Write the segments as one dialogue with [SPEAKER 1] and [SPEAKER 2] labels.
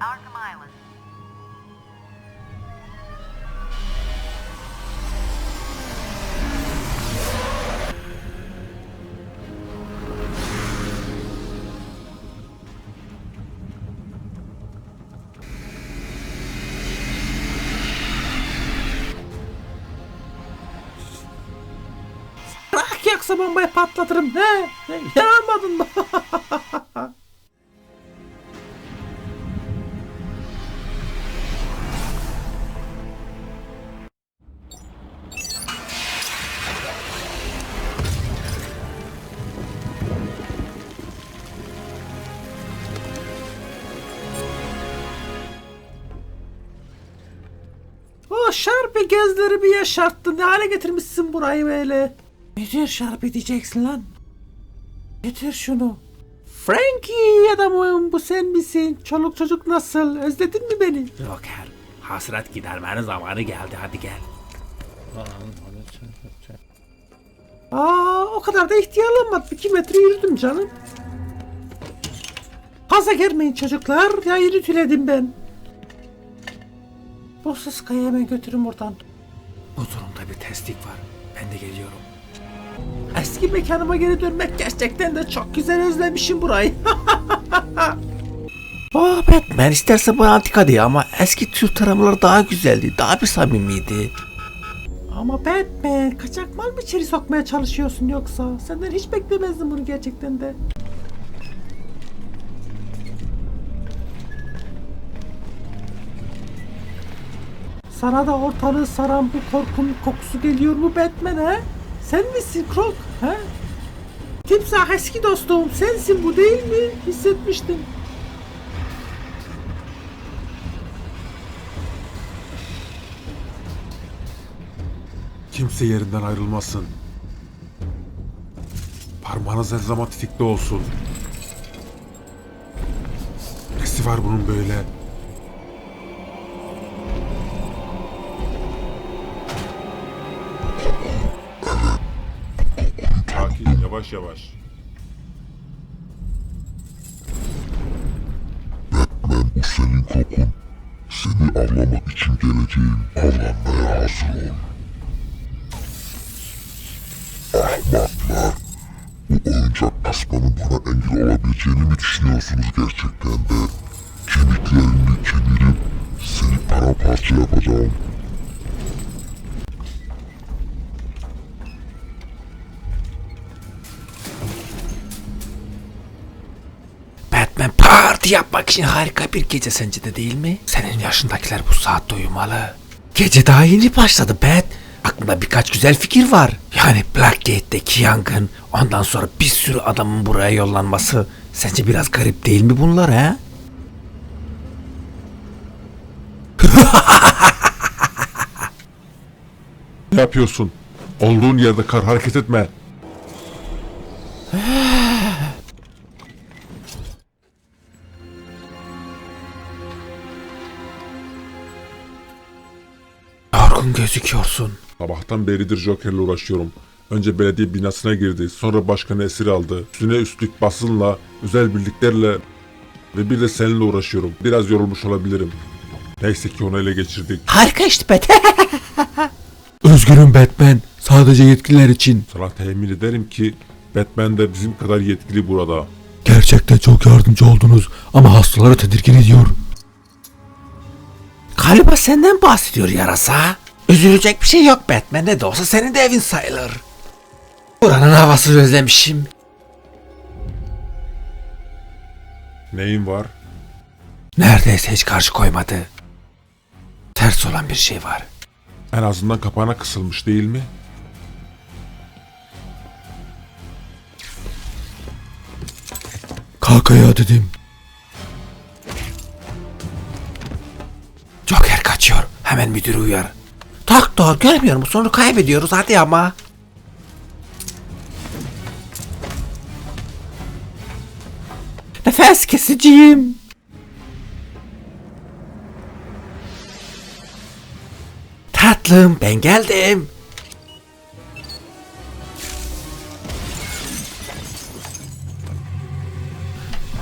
[SPEAKER 1] Arkham Island. Bırak yaksa bombayı patlatırım. He? Yaramadın mı? O şarpı gözleri bir yaşarttı. Ne hale getirmişsin burayı böyle? Nedir şarpı diyeceksin lan? Getir şunu. Frankie adamım bu sen misin? Çoluk çocuk nasıl? Özledin mi beni? Joker. Hasret gidermenin zamanı geldi hadi gel. Aa o kadar da ihtiyarlanmadım. 2 metre yürüdüm canım. Fazla gelmeyin çocuklar. Ya yürütüledim ben. Bu sıskayı hemen götürün buradan. Bu durumda bir testlik var. Ben de geliyorum. Eski mekanıma geri dönmek gerçekten de çok güzel özlemişim burayı.
[SPEAKER 2] Oh Batman isterse bu antika diye ama eski Türk taramaları daha güzeldi. Daha bir samimiydi.
[SPEAKER 1] Ama Batman kaçak mal mı içeri sokmaya çalışıyorsun yoksa? Senden hiç beklemezdim bunu gerçekten de. Sana da ortalığı saran bu korkunun kokusu geliyor mu Batman? Sen misin Krok he? Timsah eski dostum sensin bu değil mi? Hissetmiştim.
[SPEAKER 3] Kimse yerinden ayrılmasın. Parmağınız her zaman tetikte olsun. Nesi var bunun böyle? Yavaş yavaş.
[SPEAKER 4] Bu senin kokun. Seni avlamak için geleceğim. Avlanmaya hazır ol. Ahmaklar. Bu oyuncak tasmanın bana engel olabileceğini mi düşünüyorsunuz gerçekten de? Kemiklerini kemirip seni paramparça yapacağım.
[SPEAKER 2] Parti yapmak için harika bir gece sence de değil mi? Senin yaşındakiler bu saatte uyumalı. Gece daha yeni başladı Bat. Aklımda birkaç güzel fikir var. Yani Blackgate'deki yangın, ondan sonra bir sürü adamın buraya yollanması. Sence biraz garip değil mi bunlar ha?
[SPEAKER 3] Ne yapıyorsun? Olduğun yerde kar hareket etme.
[SPEAKER 2] Yorgun gözüküyorsun.
[SPEAKER 3] Sabahtan beridir Joker'le uğraşıyorum. Önce belediye binasına girdi, sonra başkanı esir aldı. Üstüne üstlük basınla, özel birliklerle ve bir de seninle uğraşıyorum. Biraz yorulmuş olabilirim. Neyse ki onu ele geçirdik.
[SPEAKER 2] Harika işte Bat.
[SPEAKER 5] Özgürüm Batman. Sadece yetkililer için.
[SPEAKER 3] Sana temin ederim ki Batman de bizim kadar yetkili burada.
[SPEAKER 5] Gerçekten çok yardımcı oldunuz ama hastaları tedirgin ediyor.
[SPEAKER 2] Galiba senden bahsediyor yarasa. Üzülecek bir şey yok Batman ne de olsa senin de evin sayılır. Buranın havasını özlemişim.
[SPEAKER 3] Neyin var?
[SPEAKER 2] Neredeyse hiç karşı koymadı. Ters olan bir şey var.
[SPEAKER 3] En azından kapağına kısılmış değil mi?
[SPEAKER 5] Kalk ayağa dedim.
[SPEAKER 2] Joker kaçıyor. Hemen müdürü uyar. Doktor görmüyor musun? Onu kaybediyoruz hadi ama. Nefes kesiciyim. Tatlım ben geldim.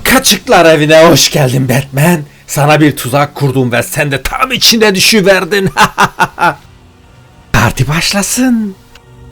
[SPEAKER 2] Kaçıklar evine hoş geldin Batman. Sana bir tuzak kurdum ve sen de tam içine düşüverdin. Parti başlasın.